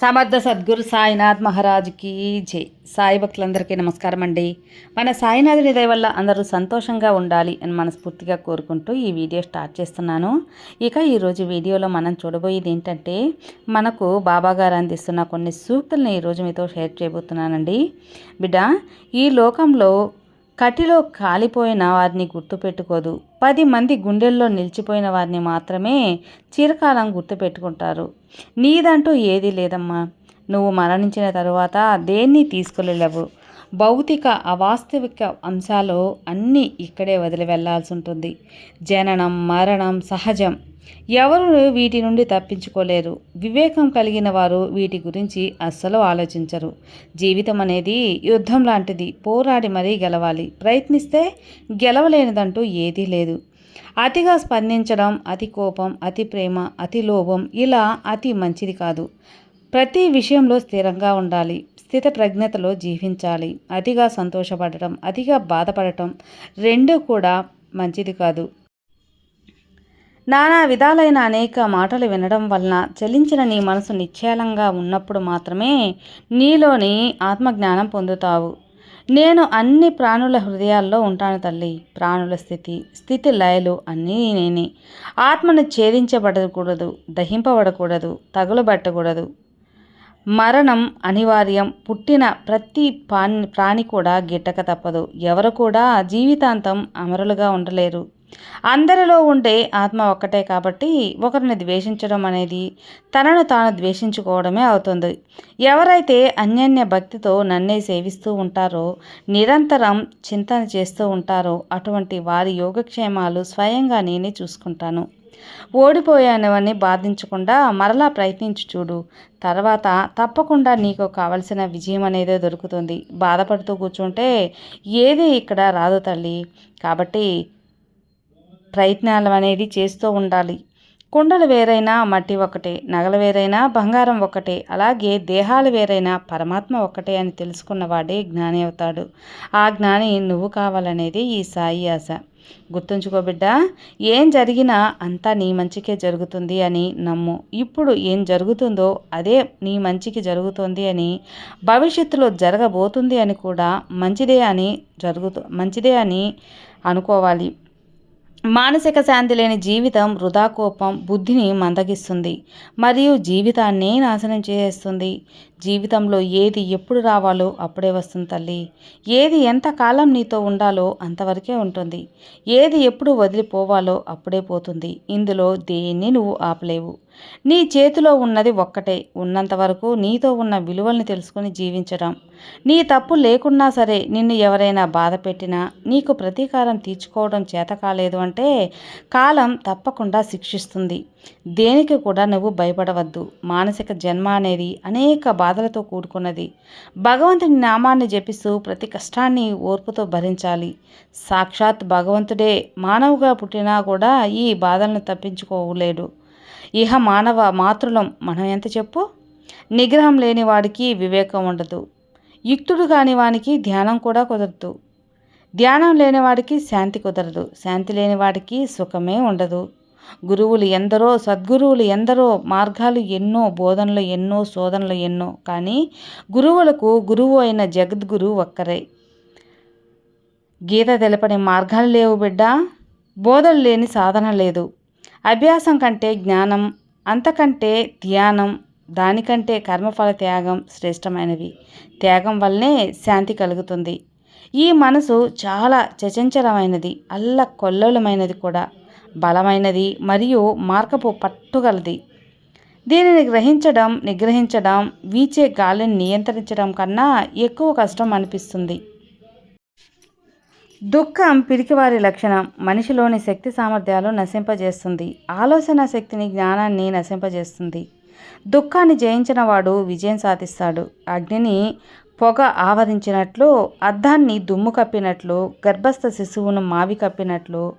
సమర్థ సద్గురు సాయినాథ్ మహారాజ్కి జై. సాయి భక్తులందరికీ నమస్కారం అండి. మన సాయినాథుని దయ వల్ల అందరూ సంతోషంగా ఉండాలి అని మనస్ఫూర్తిగా కోరుకుంటూ ఈ వీడియో స్టార్ట్ చేస్తున్నాను. ఇక ఈరోజు వీడియోలో మనం చూడబోయేది ఏంటంటే మనకు బాబా గారు అందిస్తున్న కొన్ని సూక్తులను ఈరోజు మీతో షేర్ చేయబోతున్నానండి. బిడ్డ ఈ లోకంలో కటిలో కాలిపోయిన వారిని గుర్తుపెట్టుకోదు. పది మంది గుండెల్లో నిలిచిపోయిన వారిని మాత్రమే చిరకాలం గుర్తుపెట్టుకుంటారు. నీదంటూ ఏదీ లేదమ్మా. నువ్వు మరణించిన తరువాత దేన్ని తీసుకెళ్ళలేవు. భౌతిక అవాస్తవిక అంశాలు అన్నీ ఇక్కడే వదిలి వెళ్ళాల్సి ఉంటుంది. జననం మరణం సహజం ఎవరు వీటి నుండి తప్పించుకోలేరు. వివేకం కలిగిన వారు వీటి గురించి అస్సలు ఆలోచించరు. జీవితం అనేది యుద్ధం లాంటిది. పోరాడి మరీ గెలవాలి. ప్రయత్నిస్తే గెలవలేనిదంటూ ఏదీ లేదు. అతిగా స్పందించడం అతి కోపం అతి ప్రేమ అతి లోభం ఇలా అతి మంచిది కాదు. ప్రతి విషయంలో స్థిరంగా ఉండాలి. స్థిత ప్రజ్ఞతలో జీవించాలి. అతిగా సంతోషపడటం అతిగా బాధపడటం రెండూ కూడా మంచిది కాదు. నానా విధాలైన అనేక మాటలు వినడం వలన చలించిన నీ మనసు నిశ్చలంగా ఉన్నప్పుడు మాత్రమే నీలోని ఆత్మజ్ఞానం పొందుతావు. నేను అన్ని ప్రాణుల హృదయాల్లో ఉంటాను తల్లి. ప్రాణుల స్థితి స్థితి లయలు అన్నీ నేనే. ఆత్మను ఛేదించబడకూడదు దహింపబడకూడదు తగులబట్టకూడదు. మరణం అనివార్యం. పుట్టిన ప్రతి ప్రాణి ప్రాణి కూడా గిట్టక తప్పదు. ఎవరు కూడా జీవితాంతం అమరులుగా ఉండలేరు. అందరిలో ఉండే ఆత్మ ఒక్కటే కాబట్టి ఒకరిని ద్వేషించడం అనేది తనను తాను ద్వేషించుకోవడమే అవుతుంది. ఎవరైతే అన్యన్య భక్తితో నన్నే సేవిస్తూ ఉంటారో నిరంతరం చింతన చేస్తూ ఉంటారో అటువంటి వారి యోగక్షేమాలు స్వయంగా నేనే చూసుకుంటాను. ఓడిపోయానవని బాధించకుండా మరలా ప్రయత్నించి చూడు. తర్వాత తప్పకుండా నీకు కావలసిన విజయం అనేది దొరుకుతుంది. బాధపడుతూ కూర్చుంటే ఏది ఇక్కడ రాదు తల్లి. కాబట్టి ప్రయత్నాలు అనేది చేస్తూ ఉండాలి. కుండలు వేరైనా మట్టి ఒకటే నగలు వేరైనా బంగారం ఒకటే అలాగే దేహాలు వేరైనా పరమాత్మ ఒక్కటే అని తెలుసుకున్నవాడే జ్ఞాని అవుతాడు. ఆ జ్ఞాని నువ్వు కావాలనేది ఈ సాయి ఆశ. గుర్తుంచుకోబిడ్డ ఏం జరిగినా అంతా నీ మంచికే జరుగుతుంది అని నమ్ము. ఇప్పుడు ఏం జరుగుతుందో అదే నీ మంచికి జరుగుతుంది అని భవిష్యత్తులో జరగబోతుంది అని కూడా మంచిదే అని జరుగుతూ మంచిదే అని అనుకోవాలి. మానసిక శాంతి లేని జీవితం వృధా కోపం బుద్ధిని మందగిస్తుంది. మరియు జీవితాన్ని నాశనం చేస్తుంది జీవితంలో ఏది ఎప్పుడు రావాలో అప్పుడే వస్తుంది తల్లి. ఏది ఎంత కాలం నీతో ఉండాలో అంతవరకే ఉంటుంది. ఏది ఎప్పుడు వదిలిపోవాలో అప్పుడే పోతుంది. ఇందులో దేన్ని నువ్వు ఆపలేవు. నీ చేతిలో ఉన్నది ఒక్కటే. ఉన్నంత వరకు నీతో ఉన్న విలువల్ని తెలుసుకొని జీవించడం. నీ తప్పు లేకున్నా సరే నిన్ను ఎవరైనా బాధ పెట్టినా నీకు ప్రతీకారం తీర్చుకోవడం చేత కాలేదు అంటే కాలం తప్పకుండా శిక్షిస్తుంది. దేనికి కూడా నువ్వు భయపడవద్దు. మానసిక జన్మ అనేది అనేక బాధలతో కూడుకున్నది. భగవంతుని నామాన్ని జపిస్తూ ప్రతి కష్టాన్ని ఓర్పుతో భరించాలి. సాక్షాత్ భగవంతుడే మానవుగా పుట్టినా కూడా ఈ బాధలను తప్పించుకోలేడు. ఇహ మానవ మాతృలం మనం ఎంత చెప్పు? నిగ్రహం లేని వాడికి వివేకం ఉండదు. యుక్తుడు కాని వానికి ధ్యానం కూడా కుదరదు. ధ్యానం లేని వాడికి శాంతి కుదరదు. శాంతి లేని వాడికి సుఖమే ఉండదు. గురువులు ఎందరో సద్గురువులు ఎందరో మార్గాలు ఎన్నో బోధనలు ఎన్నో శోధనలు ఎన్నో కానీ గురువులకు గురువు అయిన జగద్గురు ఒక్కరే. గీత తెలపని మార్గాలు లేవు బిడ్డ. బోధలు లేని సాధన లేదు. అభ్యాసం కంటే జ్ఞానం అంతకంటే ధ్యానం దానికంటే కర్మఫల త్యాగం శ్రేష్టమైనవి. త్యాగం వల్లనే శాంతి కలుగుతుంది. ఈ మనసు చాలా చచంచలమైనది అల్ల కొల్లలమైనది కూడా. బలమైనది మరియు మార్కపు పట్టుగలది. దీనిని గ్రహించడం నిగ్రహించడం వీచే గాలిని నియంత్రించడం కన్నా ఎక్కువ కష్టం అనిపిస్తుంది. దుఃఖం పిరికివారి లక్షణం మనిషిలోని శక్తి సామర్థ్యాలు నశింపజేస్తుంది. ఆలోచన శక్తిని జ్ఞానాన్ని నశింపజేస్తుంది. దుఃఖాన్ని జయించిన వాడు విజయం సాధిస్తాడు. అగ్నిని పొగ ఆవరించినట్లు అద్దాన్ని దుమ్ము కప్పినట్లు గర్భస్థ శిశువును మావి కప్పినట్లు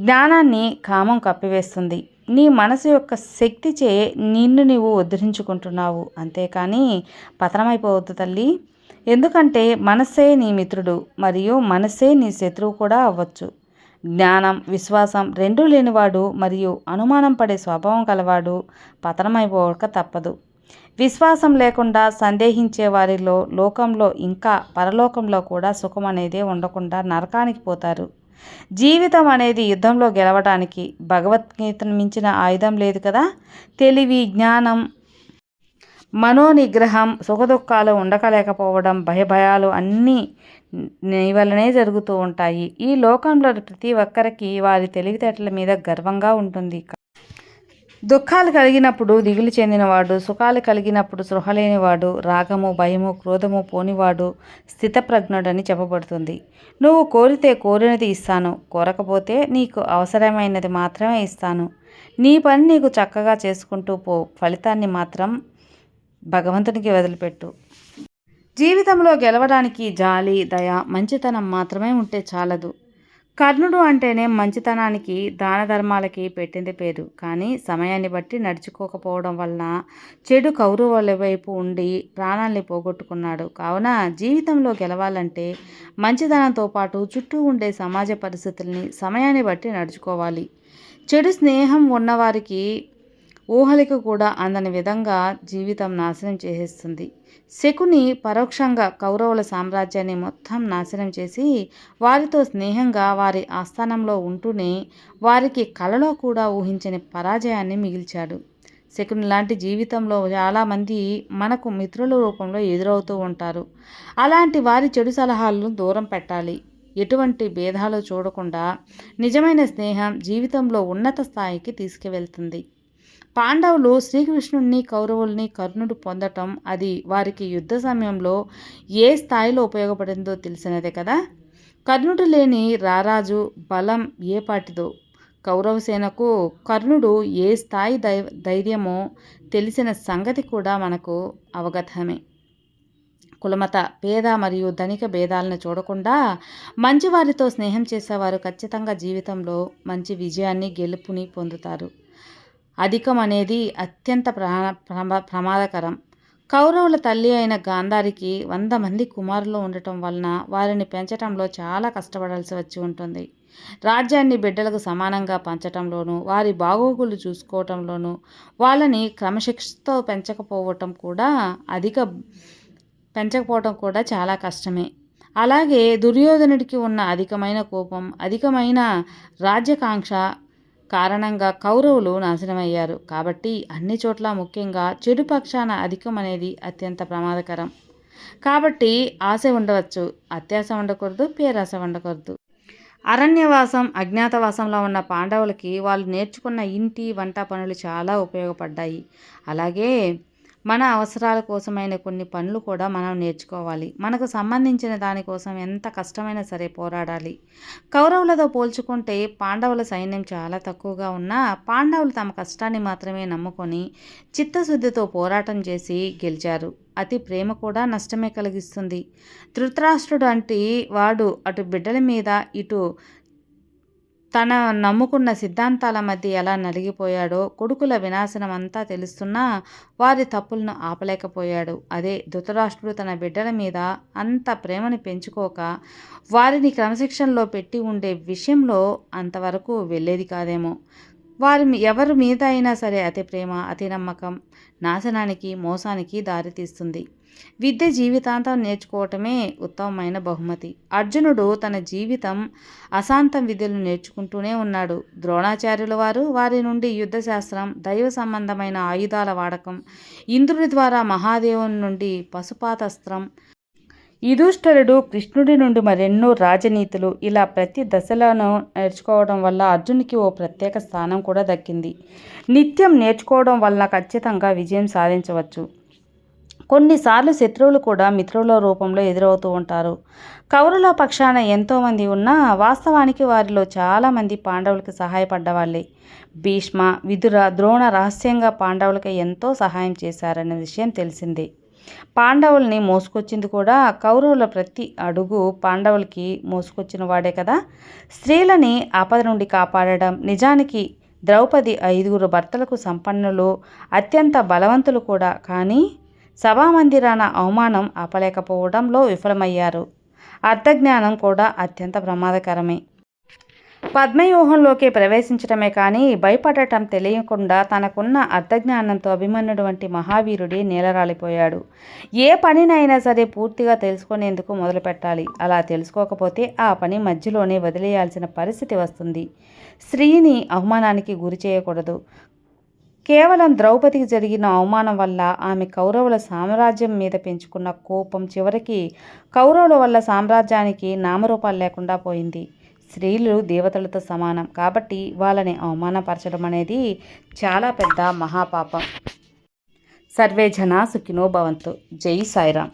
జ్ఞానాన్ని కామం కప్పివేస్తుంది. నీ మనసు యొక్క శక్తిచే నిన్ను నీవు ఉద్ధరించుకుంటున్నావు. అంతేకాని పతనమైపోవద్దు తల్లి. ఎందుకంటే మనస్సే నీ మిత్రుడు మరియు మనస్సే నీ శత్రువు కూడా అవ్వచ్చు. జ్ఞానం విశ్వాసం రెండూ లేనివాడు మరియు అనుమానం పడే స్వభావం కలవాడు పతనమైపోక తప్పదు. విశ్వాసం లేకుండా సందేహించే వారిలో లోకంలో ఇంకా పరలోకంలో కూడా సుఖం అనేది ఉండకుండా నరకానికి పోతారు. జీవితం అనేది యుద్ధంలో గెలవడానికి భగవద్గీతను మించిన ఆయుధం లేదు కదా? తెలివి జ్ఞానం మనోనిగ్రహం సుఖదుఖాలు ఉండకలేకపోవడం భయభయాలు అన్నీ నీ వల్లనే జరుగుతూ ఉంటాయి. ఈ లోకంలో ప్రతి ఒక్కరికి వారి తెలివితేటల మీద గర్వంగా ఉంటుంది. దుఃఖాలు కలిగినప్పుడు దిగులు చెందినవాడు సుఖాలు కలిగినప్పుడు సృహ లేనివాడు రాగము భయము క్రోధము పోనివాడు స్థితప్రజ్ఞుడని చెప్పబడుతుంది. నువ్వు కోరితే కోరినది ఇస్తాను కోరకపోతే నీకు అవసరమైనది మాత్రమే ఇస్తాను. నీ పని నీకు చక్కగా చేసుకుంటూ పో ఫలితాన్ని మాత్రం భగవంతునికి వదిలిపెట్టు. జీవితంలో గెలవడానికి జాలి దయ మంచితనం మాత్రమే ఉంటే చాలదు. కర్ణుడు అంటేనే మంచితనానికి దాన ధర్మాలకి పెట్టింది పేరు. కానీ సమయాన్ని బట్టి నడుచుకోకపోవడం వలన చెడు కౌరవుల వైపు ఉండి ప్రాణాల్ని పోగొట్టుకున్నాడు. కావున జీవితంలో గెలవాలంటే మంచితనంతో పాటు చుట్టూ ఉండే సమాజ పరిస్థితుల్ని సమయాన్ని బట్టి నడుచుకోవాలి. చెడు స్నేహం ఉన్నవారికి ఊహలకు కూడా అందని విధంగా జీవితం నాశనం చేసేస్తుంది. శకుని పరోక్షంగా కౌరవుల సామ్రాజ్యాన్ని మొత్తం నాశనం చేసి వారితో స్నేహంగా వారి ఆస్థానంలో ఉంటూనే వారికి కలలో కూడా ఊహించని పరాజయాన్ని మిగిల్చాడు. శకుని లాంటి జీవితంలో చాలామంది మనకు మిత్రుల రూపంలో ఎదురవుతూ ఉంటారు. అలాంటి వారి చెడు సలహాలను దూరం పెట్టాలి. ఎటువంటి భేదాలు చూడకుండా నిజమైన స్నేహం జీవితంలో ఉన్నత స్థాయికి తీసుకువెళ్తుంది. పాండవులు శ్రీకృష్ణుడిని కౌరవుల్ని కర్ణుడు పొందటం అది వారికి యుద్ధ సమయంలో ఏ స్థాయిలో ఉపయోగపడిందో తెలిసినదే కదా. కర్ణుడు లేని రారాజు బలం ఏ పాటిదో కౌరవసేనకు కర్ణుడు ఏ స్థాయి దై ధైర్యమో తెలిసిన సంగతి కూడా మనకు అవగతమే. కులమత పేద మరియు ధనిక భేదాలను చూడకుండా మంచివారితో స్నేహం చేసేవారు ఖచ్చితంగా జీవితంలో మంచి విజయాన్ని గెలుపుని పొందుతారు. అధికం అనేది అత్యంత ప్రమాదకరం. కౌరవుల తల్లి అయిన గాంధారికి వంద మంది కుమారులు ఉండటం వలన వారిని పెంచటంలో చాలా కష్టపడాల్సి వచ్చి ఉంటుంది. రాజ్యాన్ని బిడ్డలకు సమానంగా పంచటంలోనూ వారి బాగోగులు చూసుకోవటంలోనూ వాళ్ళని క్రమశిక్షతో పెంచకపోవటం కూడా అధిక పెంచకపోవటం కూడా చాలా కష్టమే. అలాగే దుర్యోధనుడికి ఉన్న అధికమైన కోపం అధికమైన రాజ్యకాంక్ష కారణంగా కౌరవులు నాశనమయ్యారు. కాబట్టి అన్ని చోట్ల ముఖ్యంగా చెడు పక్షాన అధికం అనేది అత్యంత ప్రమాదకరం. కాబట్టి ఆశ ఉండవచ్చు. అత్యాశ ఉండకూడదు పేరాశ ఉండకూడదు. అరణ్యవాసం అజ్ఞాతవాసంలో ఉన్న పాండవులకి వాళ్ళు నేర్చుకున్న ఇంటి వంట పనులు చాలా ఉపయోగపడ్డాయి. అలాగే మన అవసరాల కోసమైన కొన్ని పనులు కూడా మనం నేర్చుకోవాలి. మనకు సంబంధించిన దానికోసం ఎంత కష్టమైనా సరే పోరాడాలి. కౌరవులతో పోల్చుకుంటే పాండవుల సైన్యం చాలా తక్కువగా ఉన్నా పాండవులు తమ కష్టాన్ని మాత్రమే నమ్ముకొని చిత్తశుద్ధితో పోరాటం చేసి గెలిచారు. అతి ప్రేమ కూడా నష్టమే కలిగిస్తుంది. ధృతరాష్ట్రుడు అంటే వాడు అటు బిడ్డల మీద ఇటు తన నమ్ముకున్న సిద్ధాంతాల మధ్య ఎలా నలిగిపోయాడో కొడుకుల వినాశనం అంతా తెలుస్తున్నా వారి తప్పులను ఆపలేకపోయాడు. అదే ధృతరాష్ట్రుడు తన బిడ్డల మీద అంత ప్రేమని పెంచుకోక వారిని క్రమశిక్షణలో పెట్టి ఉండే విషయంలో అంతవరకు వెళ్ళేది కాదేమో. వారి ఎవరి మీద అయినా సరే అతి ప్రేమ అతి నమ్మకం నాశనానికి మోసానికి దారితీస్తుంది. విద్య జీవితాంతం నేర్చుకోవటమే ఉత్తమమైన బహుమతి. అర్జునుడు తన జీవితం అశాంతం విద్యలు నేర్చుకుంటూనే ఉన్నాడు. ద్రోణాచార్యుల వారు వారి నుండి యుద్ధశాస్త్రం దైవ సంబంధమైన ఆయుధాల వాడకం ఇంద్రుడి ద్వారా మహాదేవుని నుండి పశుపాతస్త్రం యుధుష్ఠరుడు కృష్ణుడి నుండి మరెన్నో రాజనీతులు ఇలా ప్రతి దశలను నేర్చుకోవడం వల్ల అర్జునికి ఓ ప్రత్యేక స్థానం కూడా దక్కింది. నిత్యం నేర్చుకోవడం వల్ల ఖచ్చితంగా విజయం సాధించవచ్చు. కొన్నిసార్లు శత్రువులు కూడా మిత్రుల రూపంలో ఎదురవుతూ ఉంటారు. కౌరుల పక్షాన ఎంతోమంది ఉన్నా వాస్తవానికి వారిలో చాలామంది పాండవులకు సహాయపడ్డవాళ్ళే. భీష్మ విదుర ద్రోణ రహస్యంగా పాండవులకి ఎంతో సహాయం చేశారనే విషయం తెలిసిందే. పాండవుల్ని మోసుకొచ్చింది కూడా కౌరవుల ప్రతి అడుగు పాండవులకి మోసుకొచ్చిన వాడే కదా. స్త్రీలని ఆపద నుండి కాపాడడం నిజానికి ద్రౌపది ఐదుగురు భర్తలకు సంపన్నులు అత్యంత బలవంతులు కూడా. కానీ సభామందిరాన అవమానం ఆపలేకపోవడంలో విఫలమయ్యారు. అర్థజ్ఞానం కూడా అత్యంత ప్రమాదకరమే. పద్మవ్యూహంలోకి ప్రవేశించడమే కానీ భయపడటం తెలియకుండా తనకున్న అర్ధజ్ఞానంతో అభిమన్యుడు వంటి మహావీరుడి నేలరాలిపోయాడు. ఏ పనినైనా సరే పూర్తిగా తెలుసుకునేందుకు మొదలుపెట్టాలి. అలా తెలుసుకోకపోతే ఆ పని మధ్యలోనే వదిలేయాల్సిన పరిస్థితి వస్తుంది. స్త్రీని అవమానానికి గురి చేయకూడదు. కేవలం ద్రౌపదికి జరిగిన అవమానం వల్ల ఆమె కౌరవుల సామ్రాజ్యం మీద పెంచుకున్న కోపం చివరికి కౌరవుల వల్ల సామ్రాజ్యానికి నామరూపాలు లేకుండా పోయింది. స్త్రీలు దేవతలతో సమానం కాబట్టి వాళ్ళని అవమానపరచడం అనేది చాలా పెద్ద మహాపాపం. సర్వే జన సుఖినో భవంతు. జై సాయిరామ్.